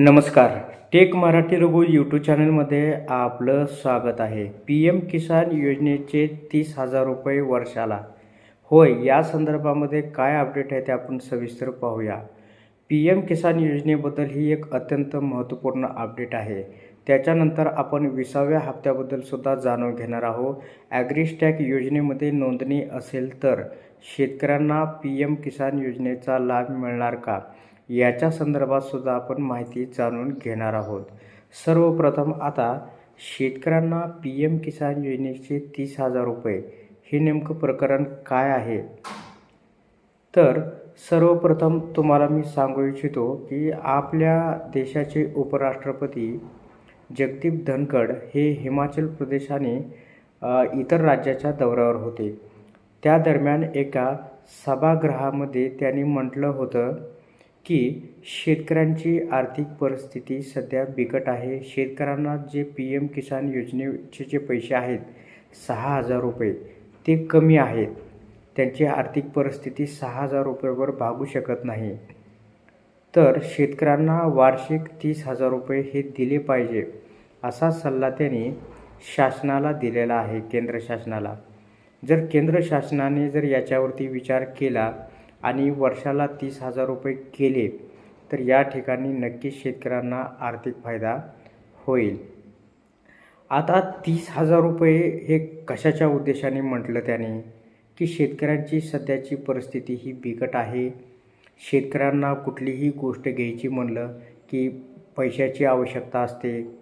नमस्कार. Take Marathi Raghu YouTube चॅनलमध्ये आपलं स्वागत आहे. पी एम किसान योजनेचे तीस हजार रुपये वर्षाला. होय या संदर्भामध्ये काय अपडेट आहे ते आपण सविस्तर पाहूया. पी एम किसान योजनेबद्दल ही एक अत्यंत महत्त्वपूर्ण अपडेट आहे. त्याच्यानंतर आपण विसाव्या हप्त्याबद्दल सुद्धा जाणून घेणार आहोत. ॲग्रिस्टॅक योजनेमध्ये नोंदणी असेल तर शेतकऱ्यांना पी एम किसान योजनेचा लाभ मिळणार का? याच्या संदर्भात सुद्धा आपण माहिती जाणून घेणार आहोत. सर्वप्रथम आता शेतकऱ्यांना पी एम किसान योजनेचे तीस हजार रुपये हे नेमकं प्रकरण काय आहे? तर सर्वप्रथम तुम्हाला मी सांगू इच्छितो की आपल्या देशाचे उपराष्ट्रपती जगदीप धनखड हे हिमाचल प्रदेश आणि इतर राज्याच्या दौऱ्यावर होते. त्या दरम्यान एका सभागृहामध्ये त्यांनी म्हटलं होतं की शेतकऱ्यांची आर्थिक परिस्थिती सध्या बिकट आहे. शेतकऱ्यांना जे पी एम किसान योजनेचे जे पैसे आहेत सहा हजार रुपये ते कमी आहेत. त्यांची आर्थिक परिस्थिती सहा हजार रुपयेवर भागू शकत नाही. तर शेतकऱ्यांना वार्षिक तीस हजार रुपये हे दिले पाहिजे असा सल्ला त्यांनी शासनाला दिलेला आहे केंद्र शासनाला. जर केंद्र शासनाने जर याच्यावरती विचार केला आणि वर्षाला तीस हजार रुपये केले तर या ठिकाणी नक्कीच शेतकऱ्यांना आर्थिक फायदा होईल. आता तीस हजार रुपये हे कशाच्या उद्देशाने म्हटलं त्याने? की शेतकऱ्यांची सध्याची परिस्थिती ही बिकट आहे. शेतकऱ्यांना कुठलीही गोष्ट घ्यायची म्हणलं की पैशाची आवश्यकता असते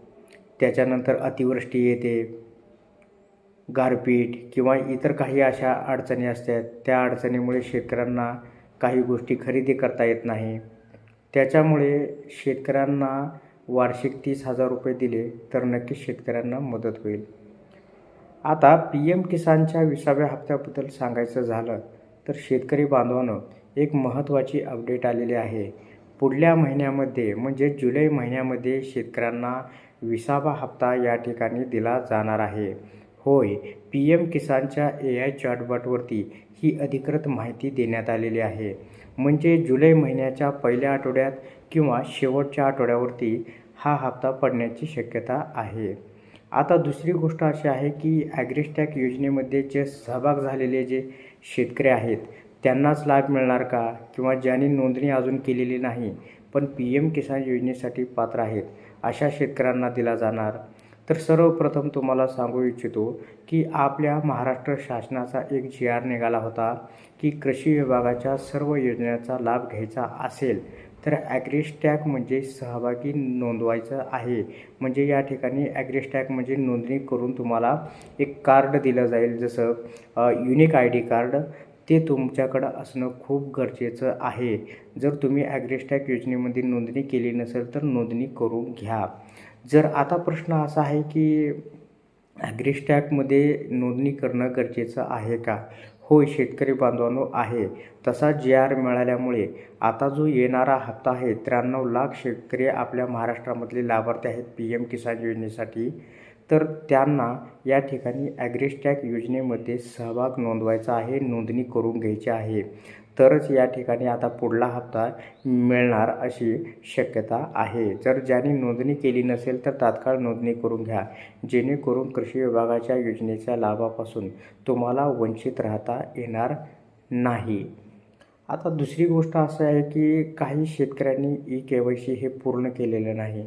त्याच्यानंतर अतिवृष्टी येते गारपीट किंवा इतर काही अशा अडचणी असतात त्या अडचणीमुळे शेतकऱ्यांना काही गोष्टी खरेदी करता येत नाही. त्याच्यामुळे शेतकऱ्यांना वार्षिक तीस हजार रुपये दिले तर नक्कीच शेतकऱ्यांना मदत होईल. आता पी एम किसानच्या विसाव्या हप्त्याबद्दल सांगायचं झालं तर शेतकरी बांधवानं एक महत्त्वाची अपडेट आलेली आहे. पुढल्या महिन्यामध्ये म्हणजे जुलै महिन्यामध्ये शेतकऱ्यांना विसावा हप्ता या ठिकाणी दिला जाणार आहे. होय पी एम किसानच्या ए आय चॅटबॉटवरती ही अधिकृत माहिती देण्यात आलेली आहे. म्हणजे जुलै महिन्याच्या पहिल्या आठवड्यात किंवा शेवटच्या आठवड्यावरती हा हप्ता पडण्याची शक्यता आहे. आता दुसरी गोष्ट अशी आहे की ॲग्रिस्टॅक योजनेमध्ये जे सहभाग झालेले जे शेतकरी आहेत त्यांनाच लाभ मिळणार का? किंवा ज्यांनी नोंदणी अजून केलेली नाही पण पी एम किसान योजनेसाठी पात्र आहेत अशा शेतकऱ्यांना दिला जाणार? तर सर्वप्रथम तुम्हाला सांगू इच्छितो की आपल्या महाराष्ट्र शासनाचा एक जी आर निघाला होता की कृषी विभागाच्या सर्व योजनेचा लाभ घ्यायचा असेल तर ॲग्रीस्टॅक म्हणजे सहभागी नोंदवायचं आहे. म्हणजे या ठिकाणी ॲग्रिस्टॅक म्हणजे नोंदणी करून तुम्हाला एक कार्ड दिलं जाईल जसं युनिक आय डी कार्ड. ते तुमच्याकडं असणं खूप गरजेचं आहे. जर तुम्ही ॲग्रिस्टॅक योजनेमध्ये नोंदणी केली नसेल तर नोंदणी करून घ्या. जर आता प्रश्न असा आहे की ॲग्रीस्टॅकमध्ये नोंदणी करणं गरजेचं आहे का? होय शेतकरी बांधवांनो आहे. तसा जी आर मिळाल्यामुळे आता जो येणारा हप्ता आहे त्र्याण्णव लाख शेतकरी आपल्या महाराष्ट्रामधले लाभार्थी आहेत पी एम किसान योजनेसाठी. तर त्यांना या ठिकाणी ॲग्रीस्टॅक योजनेमध्ये सहभाग नोंदवायचा आहे नोंदणी करून घ्यायची आहे. तरच या ठिकाणी आता पुढला हप्ता मिळणार अशी शक्यता आहे. जर ज्यांनी नोंदणी केली नसेल तर तात्काळ नोंदणी करून घ्या. जेणेकरून कृषी विभागाच्या योजनेच्या लाभापासून तुम्हाला वंचित राहता येणार नाही. आता दुसरी गोष्ट असं आहे की काही शेतकऱ्यांनी ई के वाय सी हे पूर्ण केलेलं नाही.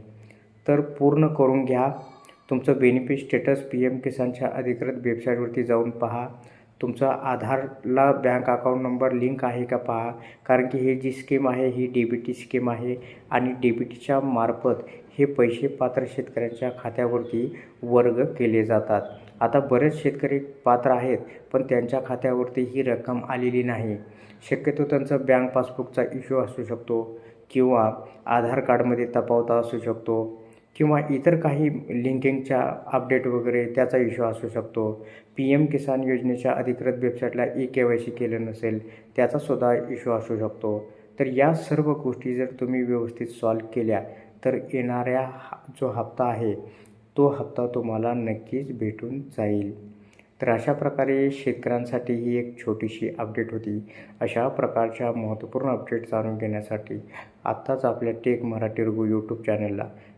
तर पूर्ण करून घ्या. तुमचं बेनिफिट स्टेटस पी एम किसानच्या अधिकृत वेबसाईटवरती जाऊन पहा. तुमचा आधारला बँक अकाउंट नंबर लिंक आहे का पहा. कारण की ही जी स्कीम आहे ही डी बी टी स्कीम आहे आणि डी बी टीच्या मार्फत हे पैसे पात्र शेतकऱ्यांच्या खात्यावरती वर्ग केले जातात. आता बरेच शेतकरी पात्र आहेत पण त्यांच्या खात्यावरती ही रक्कम आलेली नाही. शक्यतो त्यांचा बँक पासबुकचा इश्यू असू शकतो किंवा आधार कार्डमध्ये तफावता असू शकतो. किंवा इतर काही लिंकिंगच्या अपडेट वगैरे त्याचा इश्यू असू शकतो. पी एम किसान योजनेच्या अधिकृत वेबसाईटला ई के वाय सी केलं नसेल त्याचासुद्धा इश्यू असू शकतो. तर या सर्व गोष्टी जर तुम्ही व्यवस्थित सॉल्व केल्या तर येणाऱ्या हा- जो हप्ता आहे तो हप्ता तुम्हाला नक्कीच भेटून जाईल. तर अशा प्रकारे शेतकऱ्यांसाठी ही एक छोटीशी अपडेट होती. अशा प्रकारच्या महत्त्वपूर्ण अपडेट जाणून घेण्यासाठी आत्ताच आपल्या टेक मराठी रघु यूट्यूब चॅनलला